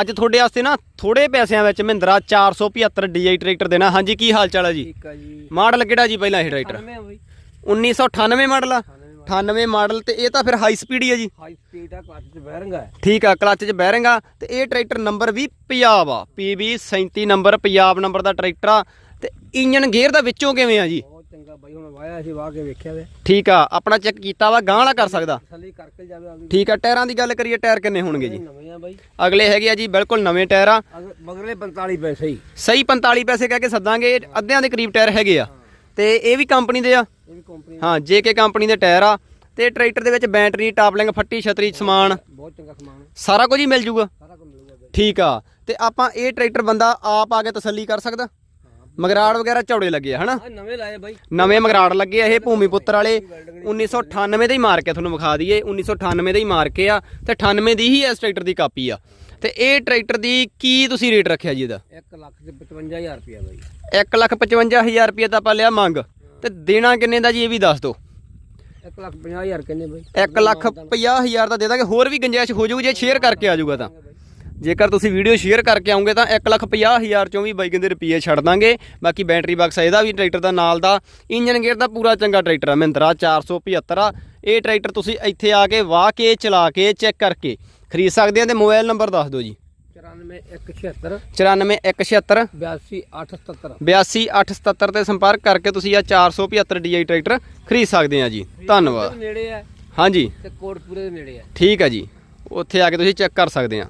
ਅੱਜ ਤੁਹਾਡੇ ਵਾਸਤੇ ਨਾ ਥੋੜੇ ਪੈਸਿਆਂ ਵਿੱਚ ਮਹਿੰਦਰਾ 475 DI ਟਰੈਕਟਰ ਦੇਣਾ। ਹਾਂਜੀ ਕੀ ਹਾਲ ਚਾਲ ਹੈ ਜੀ? ਠੀਕ ਆ ਜੀ। ਮਾਡਲ ਕਿਹੜਾ ਜੀ ਪਹਿਲਾਂ ਇਹ ਟਰੈਕਟਰ? 98 ਆ ਬਈ। 1998 ਮਾਡਲ ਆ? 98 ਮਾਡਲ। ਤੇ ਇਹ ਤਾਂ ਫਿਰ ਹਾਈ ਸਪੀਡ ਹੀ ਹੈ ਜੀ। ਹਾਈ ਸਪੀਡ ਆ ਕਲੱਚ ਚ ਬੈਰਿੰਗ ਹੈ। ਠੀਕ ਆ ਕਲੱਚ 'ਚ ਬੈਰਿੰਗ ਆ ਤੇ ਇਹ ਟਰੈਕਟਰ ਨੰਬਰ ਵੀ ਪੰਜਾਬ ਆ। PB 37 ਨੰਬਰ ਪੰਜਾਬ ਨੰਬਰ ਦਾ ਟਰੈਕਟਰ ਆ। ਤੇ ਇੰਜਨ ਗੇਅਰ ਦਾ ਵਿੱਚੋਂ ਕਿਵੇਂ ਆ ਜੀ? ਬਹੁਤ ਚੰਗਾ ਬਾਈ ਹੁਣ ਵਾਇਆ ਸੀ ਵਾਹ ਕੇ ਵੇਖਿਆ ਵੇ। ਠੀਕ ਆ ਆਪਣਾ ਚੈੱਕ ਕੀਤਾ ਵਾ ਗਾਂਹ ਵਾਲਾ ਕਰ ਸਕਦਾ। ਥੱਲੇ ਕਰਕੇ ਜਾਵੇ ਆਪਦੀ ਠੀਕ ਆ ਟਾਇਰਾਂ ਦੀ ਗੱਲ ਕਰੀਏ ਟਾਇਰ ਕਿੰਨੇ ਹੋਣਗੇ ਜੀ? ਨਵੇਂ ਆ ਬਾਈ। ਅਗਲੇ ਹੈਗੇ ਆ ਜੀ ਬਿਲਕੁਲ ਨਵੇਂ ਟਾਇਰ ਆ। ਅਗਰ ਮਗਰਲੇ 45 ਪੈਸੇ ਹੀ ਸਹੀ 45 ਪੈਸੇ ਕਹਿ ਕੇ ਸੱਦਾਂਗੇ ਅੱਧਿਆਂ ਦੇ ਕਰੀਬ ਟਾਇਰ ਹੈਗੇ ਆ। ਤੇ ਇਹ ਵੀ ਕੰਪਨੀ ਦੇ ਆ। ਇਹ ਵੀ ਕੰਪਨੀ ਹਾਂ ਜੇਕੇ ਕੰਪਨੀ ਦੇ ਟਾਇਰ ਆ। ਤੇ ਟਰੈਕਟਰ ਦੇ ਵਿੱਚ ਬੈਟਰੀ ਟਾਪਲਿੰਗ ਫੱਟੀ ਛਤਰੀ ਸਮਾਨ। ਬਹੁਤ ਚੰਗਾ ਸਮਾਨ ਸਾਰਾ ਕੁਝ ਹੀ ਮਿਲ ਜੂਗਾ। ਸਾਰਾ ਕੁਝ ਮਿਲੂਗਾ ਬਾਈ। ਠੀਕ ਆ ਤੇ ਆਪਾਂ ਇਹ ਟਰੈਕਟਰ ਬੰਦਾ ਆਪ ਆ ਕੇ ਤਸੱਲੀ ਕਰ ਸਕਦਾ? ਮਗਰਾੜ ਵਗੈਰਾ ਚੌੜੇ ਲੱਗੇ ਆ ਹਨਾ? ਆ ਨਵੇਂ ਲਾਏ ਬਾਈ। ਨਵੇਂ ਮਗਰਾੜ ਲੱਗੇ ਆ ਇਹ ਭੂਮੀ ਪੁੱਤਰ ਵਾਲੇ। 1998 ਦੇ ਹੀ ਮਾਰ ਕੇ ਤੁਹਾਨੂੰ ਵਿਖਾ ਦਈਏ। 1998 ਦੇ ਹੀ ਮਾਰ ਕੇ ਆ ਤੇ 98 ਦੀ ਹੀ ਇਸ ਟਰੈਕਟਰ ਦੀ ਕਾਪੀ ਆ। ਤੇ ਇਹ ਟਰੈਕਟਰ ਦੀ ਕੀ ਤੁਸੀਂ ਰੇਟ ਰੱਖਿਆ ਜੀ ਇਹਦਾ? 1 ਲੱਖ ਤੇ 55000 ਰੁਪਇਆ ਬਾਈ। 155000 ਰੁਪਏ ਤਾਂ ਆਪਾਂ ਲਿਆ ਮੰਗ। ਤੇ ਦੇਣਾ ਕਿੰਨੇ ਦਾ ਜੀ ਇਹ ਵੀ ਦੱਸ ਦਿਓ। 1 ਲੱਖ 50000 ਕਿੰਨੇ ਬਾਈ? 1 ਲੱਖ 50000 ਦਾ ਦੇ ਦਾਂਗੇ ਹੋਰ ਵੀ ਗੁੰਜਾਇਸ਼ ਹੋ ਜਾਊਗੀ ਜੇ ਸ਼ੇਅਰ ਕਰਕੇ ਆ ਜਾਊਗਾ ਤਾਂ। ਜੇਕਰ ਤੁਸੀਂ ਵੀਡੀਓ ਸ਼ੇਅਰ ਕਰਕੇ ਆਉਂਗੇ ਤਾਂ 1 ਲੱਖ 50000 ਚੋਂ ਵੀ ਬਾਈ ਕਹਿੰਦੇ ਰੁਪਏ ਛੱਡ ਦਾਂਗੇ। ਬਾਕੀ ਬੈਟਰੀ ਬਾਕਸ ਇਹਦਾ ਵੀ ਟਰੈਕਟਰ ਦਾ ਨਾਲ ਦਾ। ਇੰਜਨ ਗੇਅਰ ਦਾ ਪੂਰਾ ਚੰਗਾ ਟਰੈਕਟਰ ਆ ਮਹਿੰਦਰਾ 475 ਆ। ਇਹ ਟਰੈਕਟਰ ਤੁਸੀਂ ਇੱਥੇ ਆ ਕੇ ਵਾਹ ਕੇ ਚਲਾ ਕੇ ਚੈੱਕ ਕਰਕੇ ਖਰੀਦ ਸਕਦੇ ਆ ਤੇ ਮੋਬਾਈਲ ਨੰਬਰ ਦੱਸ ਦਿਓ ਜੀ। 94176 94176 82877 82877 ਤੇ ਸੰਪਰਕ ਕਰਕੇ ਤੁਸੀਂ ਆ 475 DI ਟਰੈਕਟਰ ਖਰੀਦ ਸਕਦੇ ਆ ਜੀ। ਧੰਨਵਾਦ। ਨੇੜੇ ਆ ਹਾਂਜੀ। ਤੇ ਕੋਟਪੂਰੇ ਦੇ ਨੇੜੇ ਆ। ਠੀਕ ਆ ਜੀ। ਉੱਥੇ ਆ ਕੇ ਤੁਸੀਂ ਚੈੱਕ ਕਰ ਸਕਦੇ ਆ।